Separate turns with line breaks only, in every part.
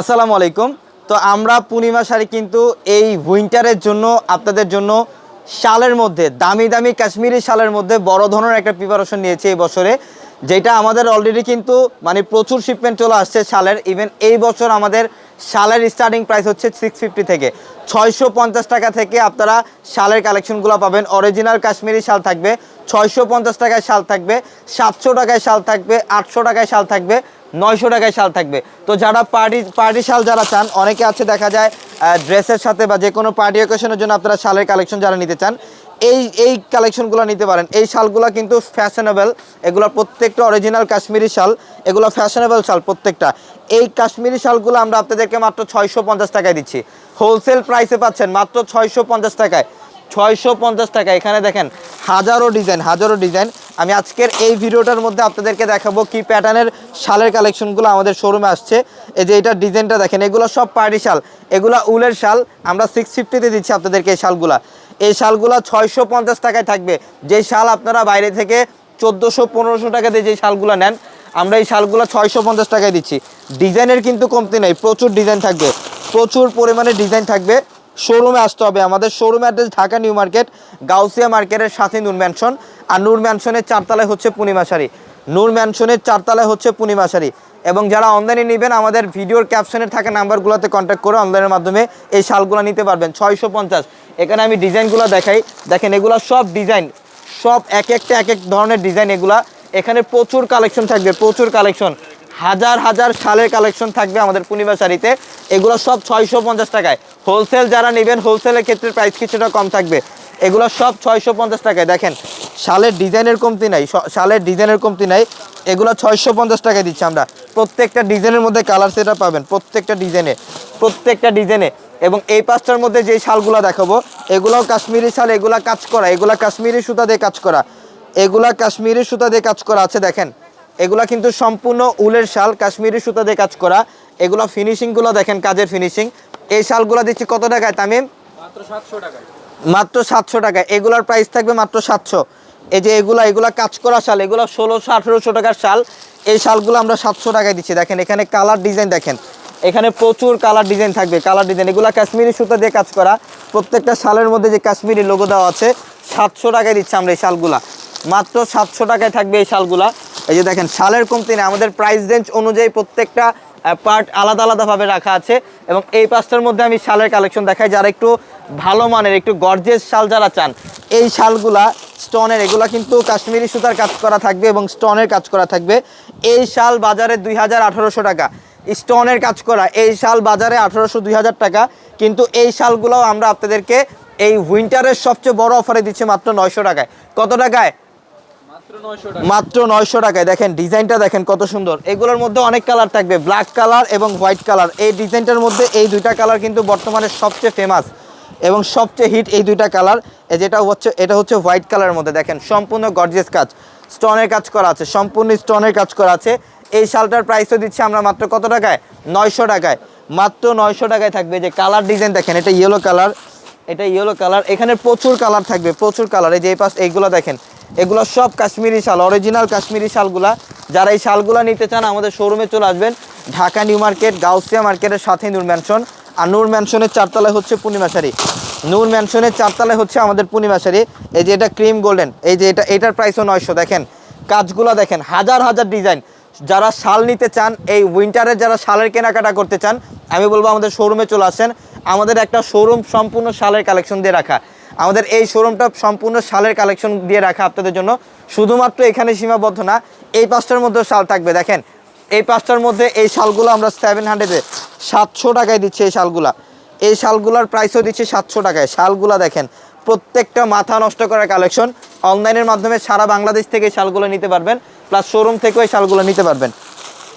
আসসালামু আলাইকুম। তো আমরা পূর্ণিমা শাড়ি কিন্তু এই উইন্টারের জন্য, আপনাদের জন্য শালের মধ্যে, দামি দামি কাশ্মীরি শালের মধ্যে বড় ধরনের একটা প্রিপারেশন নিয়েছি এই বছরে। যেটা আমাদের অলরেডি কিন্তু মানে প্রচুর শিপমেন্ট চলে আসছে শালের। ইভেন এই বছর আমাদের শালের স্টার্টিং প্রাইস হচ্ছে সিক্স ফিফটি থেকে। ছয়শো পঞ্চাশ টাকা থেকে আপনারা শালের কালেকশনগুলো পাবেন। অরিজিনাল কাশ্মীরি শাল থাকবে, ছয়শো পঞ্চাশ টাকায় শাল থাকবে, সাতশো টাকায় শাল থাকবে, আটশো টাকায় শাল থাকবে, নয়শো টাকায় শাল থাকবে। তো যারা পার্টি পার্টি শাল যারা চান, অনেকে আছে দেখা যায় ড্রেসের সাথে বা যে কোনো পার্টি অকেশনের জন্য আপনারা শালের কালেকশন যারা নিতে চান এই এই কালেকশনগুলো নিতে পারেন। এই শালগুলো কিন্তু ফ্যাশনেবল এগুলো প্রত্যেকটা অরিজিনাল কাশ্মীরি শাল। এগুলো ফ্যাশনেবল শাল প্রত্যেকটা। এই কাশ্মীরি শালগুলো আমরা আপনাদেরকে মাত্র ছয়শো পঞ্চাশ টাকায় দিচ্ছি। হোলসেল প্রাইসে পাচ্ছেন মাত্র ছয়শো পঞ্চাশ টাকায়। ছয়শো পঞ্চাশ টাকা এখানে দেখেন, হাজারো ডিজাইন হাজারো ডিজাইন আমি আজকের এই ভিডিওটার মধ্যে আপনাদেরকে দেখাবো কি প্যাটার্নের শালের কালেকশনগুলো আমাদের শোরুমে আসছে। এই যে এটার ডিজাইনটা দেখেন, এগুলো সব পার্টি শাল। এগুলো উলের শাল। আমরা সিক্স ফিফটিতে দিচ্ছি আপনাদেরকে এই শালগুলা। এই শালগুলা ছয়শো পঞ্চাশ টাকায় থাকবে। যেই শাল আপনারা বাইরে থেকে চোদ্দোশো পনেরোশো টাকা দিয়ে যে শালগুলো নেন, আমরা এই শালগুলো ছয়শো পঞ্চাশ টাকায় দিচ্ছি। ডিজাইনের কিন্তু কমতি নেই, প্রচুর ডিজাইন থাকবে। প্রচুর পরিমাণে ডিজাইন থাকবে। শোরুমে আসতে হবে। আমাদের showroom address Dhaka new market, Gausia মার্কেটের সাথে নূর ম্যানশন। আর নূর ম্যানশনের চারতলায় হচ্ছে পূর্ণিমা শাড়ি। নূর ম্যানশনের চারতলায় হচ্ছে পূর্ণিমা শাড়ি। এবং যারা অনলাইনে নেবেন, আমাদের ভিডিওর ক্যাপশনে থাকা নাম্বারগুলোতে কন্ট্যাক্ট করে অনলাইনের মাধ্যমে এই শালগুলো নিতে পারবেন, ছয়শো পঞ্চাশ। এখানে আমি ডিজাইনগুলো দেখাই। দেখেন, এগুলো সব ডিজাইন সব এক একটা এক এক ধরনের ডিজাইন এগুলা। এখানে প্রচুর কালেকশন থাকবে, প্রচুর কালেকশন হাজার হাজার শালের কালেকশন থাকবে আমাদের পূর্ণিমা শাড়িতে। এগুলো সব ছয়শো পঞ্চাশ টাকায়। হোলসেল যারা নেবেন হোলসেলের ক্ষেত্রে প্রাইস কিছুটা কম থাকবে। এগুলো সব ছয়শো পঞ্চাশ টাকায়। দেখেন শালের ডিজাইনের কমতি নাই শালের ডিজাইনের কমতি নাই। এগুলো ছয়শো পঞ্চাশ টাকায় দিচ্ছি আমরা। প্রত্যেকটা ডিজাইনের মধ্যে কালার সেটা পাবেন প্রত্যেকটা ডিজাইনে প্রত্যেকটা ডিজাইনে। এবং এই পাঁচটার মধ্যে যেই শালগুলো দেখাবো এগুলোও কাশ্মীরি শাল এগুলা কাজ করা এগুলা কাশ্মীরি সুতা দিয়ে কাজ করা। এগুলা কাশ্মীরি সুতা দিয়ে কাজ করা আছে দেখেন। এগুলা কিন্তু সম্পূর্ণ উলের শাল কাশ্মীরি সুতা দিয়ে কাজ করা। এগুলো ফিনিশিংগুলো দেখেন কাজের ফিনিশিং এই শালগুলো দিচ্ছি কত টাকায় তামিম?
মাত্র সাতশো টাকায়।
মাত্র সাতশো টাকায়। এগুলার প্রাইস থাকবে মাত্র সাতশো। এই যে এগুলা এগুলা কাজ করা শাল, এগুলো ষোলোশো আঠেরোশো টাকার শাল। এই শালগুলো আমরা সাতশো টাকায় দিচ্ছি। দেখেন, এখানে কালার ডিজাইন দেখেন। এখানে প্রচুর কালার ডিজাইন থাকবে, কালার ডিজাইন। এগুলো কাশ্মীরি সুতা দিয়ে কাজ করা। প্রত্যেকটা শালের মধ্যে যে কাশ্মীরি লোগো দেওয়া আছে, সাতশো টাকায় দিচ্ছি আমরা এই শালগুলা। মাত্র সাতশো টাকায় থাকবে এই শালগুলা। এই যে দেখেন, শালের কমতি নেই। আমাদের প্রাইস রেঞ্জ অনুযায়ী প্রত্যেকটা পার্ট আলাদা আলাদাভাবে রাখা আছে এবং এই পাঁচটার মধ্যে আমি শালের কালেকশন দেখাই। যারা একটু ভালো মানের, একটু গর্জেস শাল যারা চান, এই শালগুলা স্টোনের এগুলা কিন্তু কাশ্মীরি সুতার কাজ করা থাকবে এবং স্টোনের কাজ করা থাকবে। এই শাল বাজারে দুই হাজার টাকা। স্টোনের কাজ করা, এই শাল বাজারে আঠারোশো, দুই টাকা। কিন্তু এই শালগুলোও আমরা আপনাদেরকে এই উইন্টারের সবচেয়ে বড় অফারে দিচ্ছি মাত্র নয়শো টাকায়। কত টাকায়?
মাত্র নয়শো
টাকায়। দেখেন, ডিজাইনটা দেখেন কত সুন্দর। এগুলোর মধ্যে অনেক কালার থাকবে ব্ল্যাক কালার এবং হোয়াইট কালার এই ডিজাইনটার মধ্যে এই দুইটা কালার কিন্তু বর্তমানে সবচেয়ে ফেমাস এবং সবচেয়ে হিট এই দুইটা কালার যেটা হচ্ছে, এটা হচ্ছে হোয়াইট কালারের মধ্যে। দেখেন, সম্পূর্ণ গর্জিয়াস কাজ। স্টোনের কাজ করা আছে, সম্পূর্ণ স্টোনের কাজ করা আছে। এই শালটার প্রাইসও দিচ্ছি আমরা মাত্র কত টাকায়? নয়শো টাকায়। মাত্র নয়শো টাকায় থাকবে যে কালার ডিজাইন দেখেন, এটা ইয়েলো কালার এটা ইয়েলো কালার এখানে প্রচুর কালার থাকবে, প্রচুর কালার এই যে এই পাশ, এইগুলো দেখেন। এগুলো সব কাশ্মীরি শাল অরিজিনাল কাশ্মীরি শালগুলা। যারা এই শালগুলা নিতে চান, আমাদের শোরুমে চলে আসবেন। ঢাকা নিউ মার্কেট, গাউসিয়া মার্কেটের সাথে নূর ম্যানশন। আর নূর ম্যানশনের চারতলায় হচ্ছে পূর্ণিমা শাড়ি। নূর ম্যানশনের চারতলায় হচ্ছে আমাদের পূর্ণিমা শাড়ি। এই যে এটা ক্রিম গোল্ডেন এই যে এটা, এটার প্রাইসও নয়শো। দেখেন, কাজগুলো দেখেন, হাজার হাজার ডিজাইন যারা শাল নিতে চান, এই উইন্টারে যারা শালের কেনাকাটা করতে চান, আমি বলব আমাদের শোরুমে চলে আসেন। আমাদের একটা শোরুম সম্পূর্ণ শালের কালেকশন দিয়ে রাখা। আমাদের এই শোরুমটা সম্পূর্ণ শালের কালেকশন দিয়ে রাখা আপনাদের জন্য। শুধুমাত্র এখানে সীমাবদ্ধ না, এই পাঁচটার মধ্যেও শাল থাকবে। দেখেন, এই পাঁচটার মধ্যে এই শালগুলো আমরা সেভেন হান্ড্রেডে সাতশো টাকায় দিচ্ছি এই শালগুলা। এই শালগুলার প্রাইসও দিচ্ছি সাতশো টাকায়। শালগুলা দেখেন, প্রত্যেকটা মাথা নষ্ট করার কালেকশন অনলাইনের মাধ্যমে সারা বাংলাদেশ থেকে শালগুলো নিতে পারবেন। প্লাস শোরুম থেকেও এই শালগুলো নিতে পারবেন।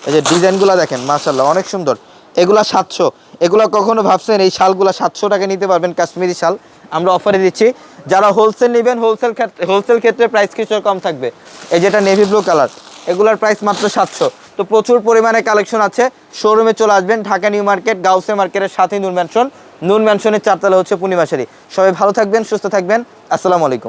এই যে ডিজাইনগুলো দেখেন মার্শাল্লাহ অনেক সুন্দর। এগুলা সাতশো। এগুলো কখনো ভাবছেন এই শালগুলো সাতশো টাকা নিতে পারবেন, কাশ্মীরি শাল। আমরা অফারে দিচ্ছি। যারা হোলসেল নেবেন হোলসেল ক্ষেত্রে হোলসেল ক্ষেত্রে প্রাইস কিছু কম থাকবে। এই যেটা নেভি ব্লু কালার এগুলার প্রাইস মাত্র সাতশো। তো প্রচুর পরিমাণে কালেকশন আছে। শোরুমে চলে আসবেন, ঢাকা নিউ মার্কেট গাউসে মার্কেটের সাথে নুন ম্যানশন নুন ম্যানশনের চারতলা হচ্ছে পূর্ণিমা শাড়ি। সবাই ভালো থাকবেন, সুস্থ থাকবেন। আসসালামু আলাইকুম।